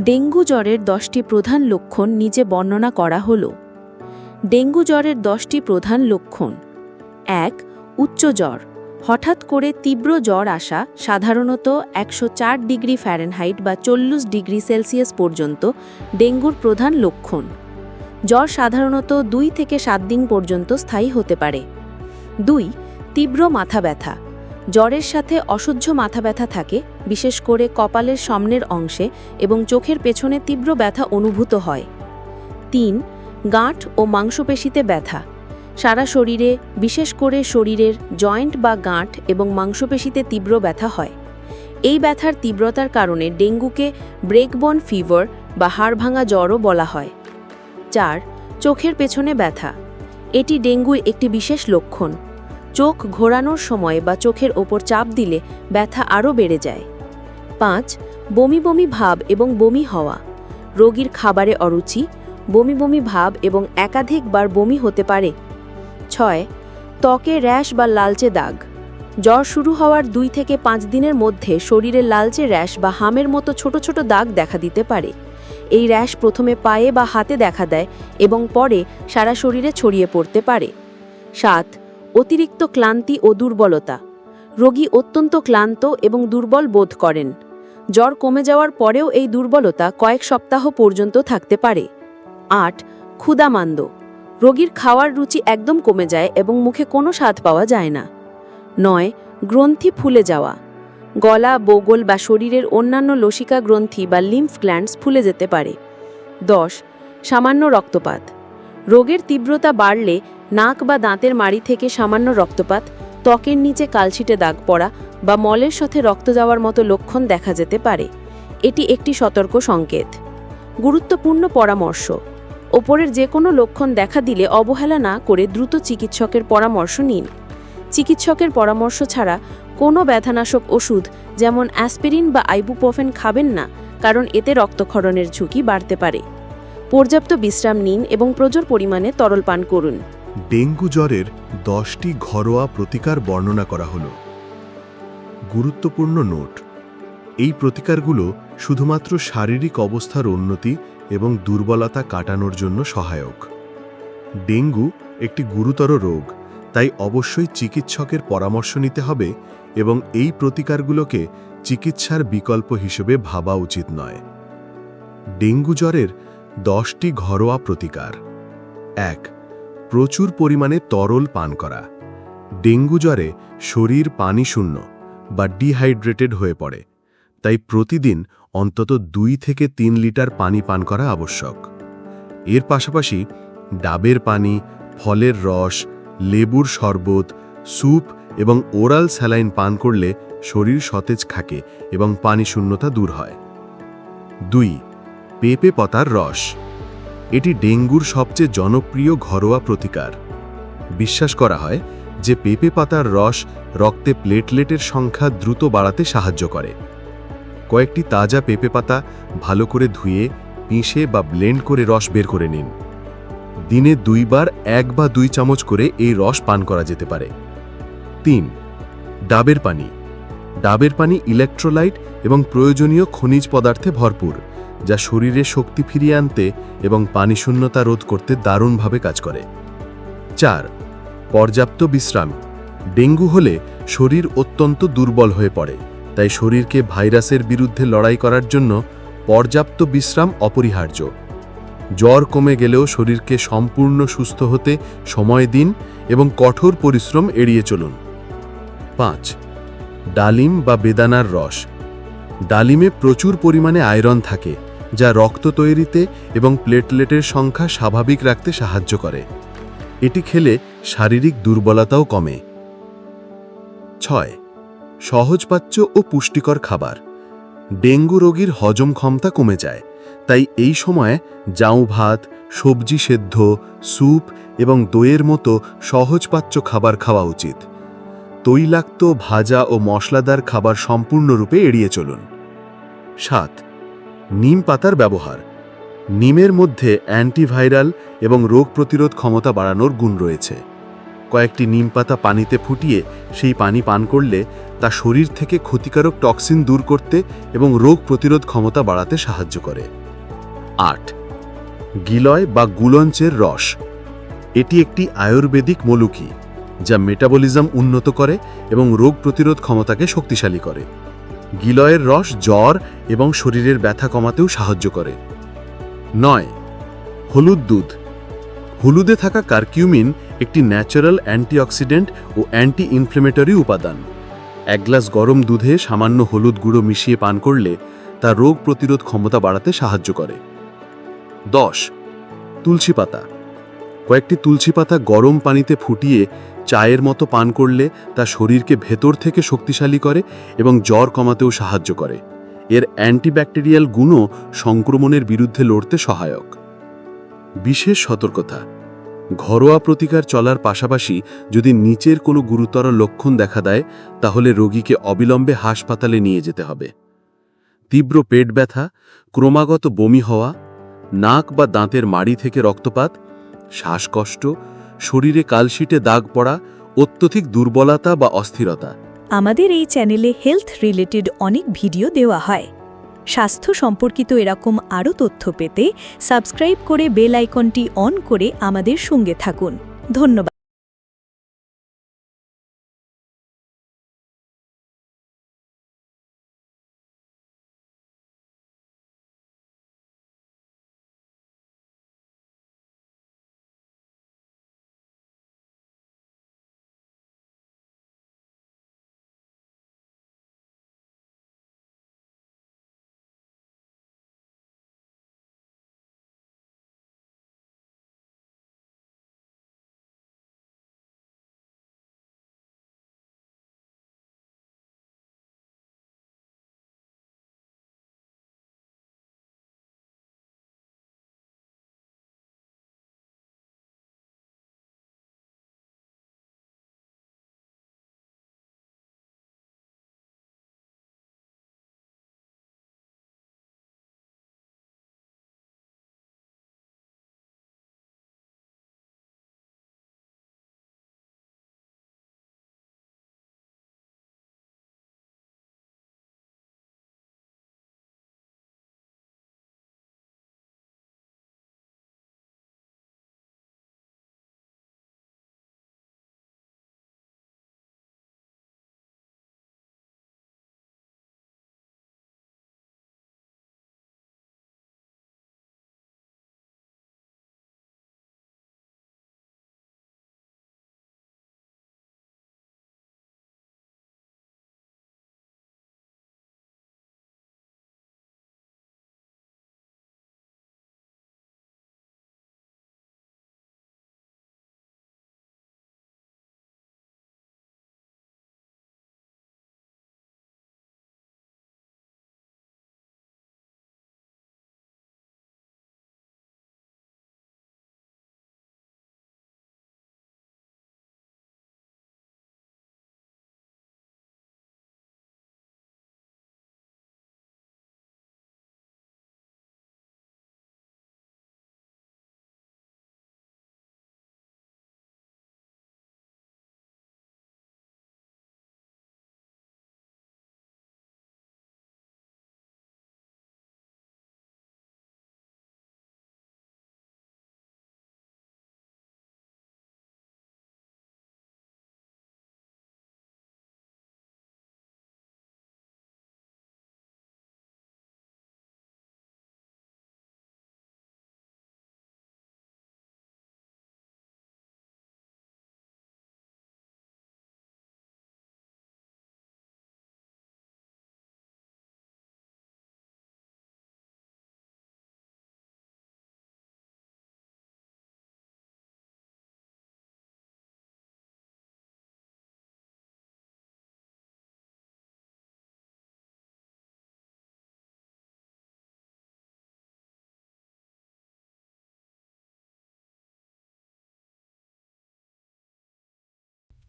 Dengue জ্বরের দশটি প্রধান লক্ষণ নিচে বর্ণনা করা হল। ডেঙ্গু জ্বরের দশটি প্রধান লক্ষণ। এক, উচ্চ জ্বর। হঠাৎ করে তীব্র জ্বর আসা সাধারণত একশো চার ডিগ্রি ফ্যারেনহাইট বা চল্লিশ ডিগ্রি সেলসিয়াস পর্যন্ত ডেঙ্গুর প্রধান লক্ষণ। জ্বর সাধারণত দুই থেকে সাত দিন পর্যন্ত স্থায়ী হতে পারে। দুই, তীব্র মাথা ব্যথা। জ্বরের সাথে অসহ্য মাথা ব্যথা থাকে, বিশেষ করে কপালের সামনের অংশে এবং চোখের পেছনে তীব্র ব্যথা অনুভূত হয়। তিন, গাঁট ও মাংসপেশিতে ব্যথা। সারা শরীরে, বিশেষ করে শরীরের জয়েন্ট বা গাঁট এবং মাংসপেশিতে তীব্র ব্যথা হয়। এই ব্যথার তীব্রতার কারণে ডেঙ্গুকে ব্রেকবন ফিভার বা হাড় ভাঙা জ্বরও বলা হয়। চার, চোখের পেছনে ব্যথা। এটি ডেঙ্গুর একটি বিশেষ লক্ষণ। চোখ ঘোরানোর সময় বা চোখের ওপর চাপ দিলে ব্যথা আরও বেড়ে যায়। পাঁচ, বমি বমি ভাব এবং বমি হওয়া। রোগীর খাবারে অরুচি, বমি বমি ভাব এবং একাধিকবার বমি হতে পারে। ছয়, ত্বকে র্যাশ বা লালচে দাগ। জ্বর শুরু হওয়ার দুই থেকে পাঁচ দিনের মধ্যে শরীরে লালচে র্যাশ বা হামের মতো ছোট ছোট দাগ দেখা দিতে পারে। এই র্যাশ প্রথমে পায়ে বা হাতে দেখা দেয় এবং পরে সারা শরীরে ছড়িয়ে পড়তে পারে। সাত অতিরিক্ত ক্লান্তি ও দুর্বলতা। রোগী অত্যন্ত ক্লান্ত এবং দুর্বল বোধ করেন। জ্বর কমে যাওয়ার পরেও এই দুর্বলতা কয়েক সপ্তাহ পর্যন্ত থাকতে পারে। আট ক্ষুদামান্দ রোগীর খাওয়ার রুচি একদম কমে যায় এবং মুখে কোনো স্বাদ পাওয়া যায় না। নয়, গ্রন্থি ফুলে যাওয়া। গলা, বগল বা শরীরের অন্যান্য লসিকা গ্রন্থি বা লিম্ফ গ্ল্যান্ডস ফুলে যেতে পারে। দশ, সামান্য রক্তপাত। রোগের তীব্রতা বাড়লে নাক বা দাঁতের মাড়ি থেকে সামান্য রক্তপাত, ত্বকের নিচে কালছিটে দাগ পড়া বা মলের সাথে রক্ত যাওয়ার মতো লক্ষণ দেখা যেতে পারে। এটি একটি সতর্ক সংকেত। গুরুত্বপূর্ণ পরামর্শ। ওপরের যে কোনো লক্ষণ দেখা দিলে অবহেলা না করে দ্রুত চিকিৎসকের পরামর্শ নিন। চিকিৎসকের পরামর্শ ছাড়া কোনো ব্যথানাশক ওষুধ, যেমন অ্যাসপিরিন বা আইবুপ্রোফেন খাবেন না, কারণ এতে রক্তক্ষরণের ঝুঁকি বাড়তে পারে। পর্যাপ্ত বিশ্রাম নিন এবং প্রচুর পরিমাণে তরল পান করুন। ডেঙ্গু জ্বরের দশটি ঘরোয়া প্রতিকার বর্ণনা করা হল। গুরুত্বপূর্ণ নোট। এই প্রতিকারগুলো শুধুমাত্র শারীরিক অবস্থার উন্নতি এবং দুর্বলতা কাটানোর জন্য সহায়ক। ডেঙ্গু একটি গুরুতর রোগ, তাই অবশ্যই চিকিৎসকের পরামর্শ নিতে হবে এবং এই প্রতিকারগুলোকে চিকিৎসার বিকল্প হিসেবে ভাবা উচিত নয়। ডেঙ্গু জ্বরের দশটি ঘরোয়া প্রতিকার। এক, প্রচুর পরিমাণে তরল পান করা। ডেঙ্গু জ্বরে শরীর পানি শূন্য বা ডিহাইড্রেটেড হয়ে পড়ে, তাই প্রতিদিন অন্তত দুই থেকে তিন লিটার পানি পান করা আবশ্যক। এর পাশাপাশি ডাবের পানি, ফলের রস, লেবুর শরবত, স্যুপ এবং ওরাল স্যালাইন পান করলে শরীর সতেজ থাকে এবং পানি শূন্যতা দূর হয়। দুই পেঁপে পাতার রস। এটি ডেঙ্গুর সবচেয়ে জনপ্রিয় ঘরোয়া প্রতিকার। বিশ্বাস করা হয় যে পেঁপে পাতার রস রক্তে প্লেটলেটের সংখ্যা দ্রুত বাড়াতে সাহায্য করে। কয়েকটি তাজা পেঁপে পাতা ভালো করে ধুয়ে, পিষে বা ব্লেন্ড করে রস বের করে নিন। দিনে দুইবার এক বা দুই চামচ করে এই রস পান করা যেতে পারে। তিন, ডাবের পানি। ডাবের পানি ইলেকট্রোলাইট এবং প্রয়োজনীয় খনিজ পদার্থে ভরপুর। যা শরীরে শক্তি ফিরিয়ে আনতে এবং পানি শূন্যতা রোধ করতে দারুণভাবে কাজ করে। চার, পর্যাপ্ত বিশ্রাম। ডেঙ্গু হলে শরীর অত্যন্ত দুর্বল হয়ে পড়ে, তাই শরীরকে ভাইরাসের বিরুদ্ধে লড়াই করার জন্য পর্যাপ্ত বিশ্রাম অপরিহার্য। জ্বর কমে গেলেও শরীরকে সম্পূর্ণ সুস্থ হতে সময় দিন এবং কঠোর পরিশ্রম এড়িয়ে চলুন। পাঁচ, ডালিম বা বেদানার রস। ডালিমে প্রচুর পরিমাণে আয়রন থাকে যা রক্ত তৈরিতে এবং প্লেটলেটের সংখ্যা স্বাভাবিক রাখতে সাহায্য করে। এটি খেলে শারীরিক দুর্বলতাও কমে। ছয়, সহজপাচ্য ও পুষ্টিকর খাবার। ডেঙ্গু রোগীর হজম ক্ষমতা কমে যায়, তাই এই সময়ে জাউ ভাত, সবজি সেদ্ধ, স্যুপ এবং দইয়ের মতো সহজপাচ্য খাবার খাওয়া উচিত। তৈলাক্ত, ভাজা ও মশলাদার খাবার সম্পূর্ণরূপে এড়িয়ে চলুন। সাত নিম পাতার ব্যবহার। নিমের মধ্যে অ্যান্টিভাইরাল এবং রোগ প্রতিরোধ ক্ষমতা বাড়ানোর গুণ রয়েছে। কয়েকটি নিমপাতা পানিতে ফুটিয়ে সেই পানি পান করলে তা শরীর থেকে ক্ষতিকারক টক্সিন দূর করতে এবং রোগ প্রতিরোধ ক্ষমতা বাড়াতে সাহায্য করে। আট। গিলয় বা গুলঞ্চের রস। এটি একটি আয়ুর্বেদিক মলুকি, যা মেটাবলিজম উন্নত করে এবং রোগ প্রতিরোধ ক্ষমতাকে শক্তিশালী করে। গিলয়ের রস, জ্বর এবং শরীরের ব্যথা কমাতেও সাহায্য করে। নয়, হলুদ দুধ। হলুদে থাকা কার্কিউমিন একটি ন্যাচারাল অ্যান্টিঅক্সিডেন্ট ও অ্যান্টি ইনফ্লেমেটরি উপাদান। এক গ্লাস গরম দুধে সামান্য হলুদ গুঁড়ো মিশিয়ে পান করলে তা রোগ প্রতিরোধ ক্ষমতা বাড়াতে সাহায্য করে। দশ, তুলসী পাতা। কয়েকটি তুলসী পাতা গরম পানিতে ফুটিয়ে চায়ের মতো পান করলে তা শরীরকে ভেতর থেকে শক্তিশালী করে এবং জ্বর কমাতেও সাহায্য করে। এর অ্যান্টিব্যাকটেরিয়াল গুণও সংক্রমণের বিরুদ্ধে লড়তে সহায়ক। বিশেষ সতর্কতা, ঘরোয়া প্রতিকার চলার পাশাপাশি যদি নিচের কোনো গুরুতর লক্ষণ দেখা দেয়, তাহলে রোগীকে অবিলম্বে হাসপাতালে নিয়ে যেতে হবে। তীব্র পেট ব্যথা, ক্রমাগত বমি হওয়া, নাক বা দাঁতের মাড়ি থেকে রক্তপাত, শ্বাসকষ্ট শরীরে কালশিটে দাগ পড়া, অত্যধিক দুর্বলতা বা অস্থিরতা। আমাদের এই চ্যানেলে হেলথ রিলেটেড অনেক ভিডিও দেওয়া হয়। স্বাস্থ্য সম্পর্কিত এরকম আরও তথ্য পেতে সাবস্ক্রাইব করে বেল আইকনটি অন করে আমাদের সঙ্গে থাকুন। ধন্যবাদ।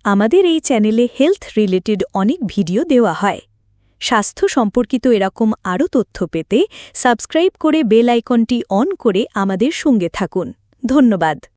আমাদের এই চ্যানেলে হেলথ রিলেটেড অনেক ভিডিও দেওয়া হয়। স্বাস্থ্য সম্পর্কিত এরকম আরও তথ্য পেতে সাবস্ক্রাইব করে বেল আইকনটি অন করে আমাদের সঙ্গে থাকুন। ধন্যবাদ।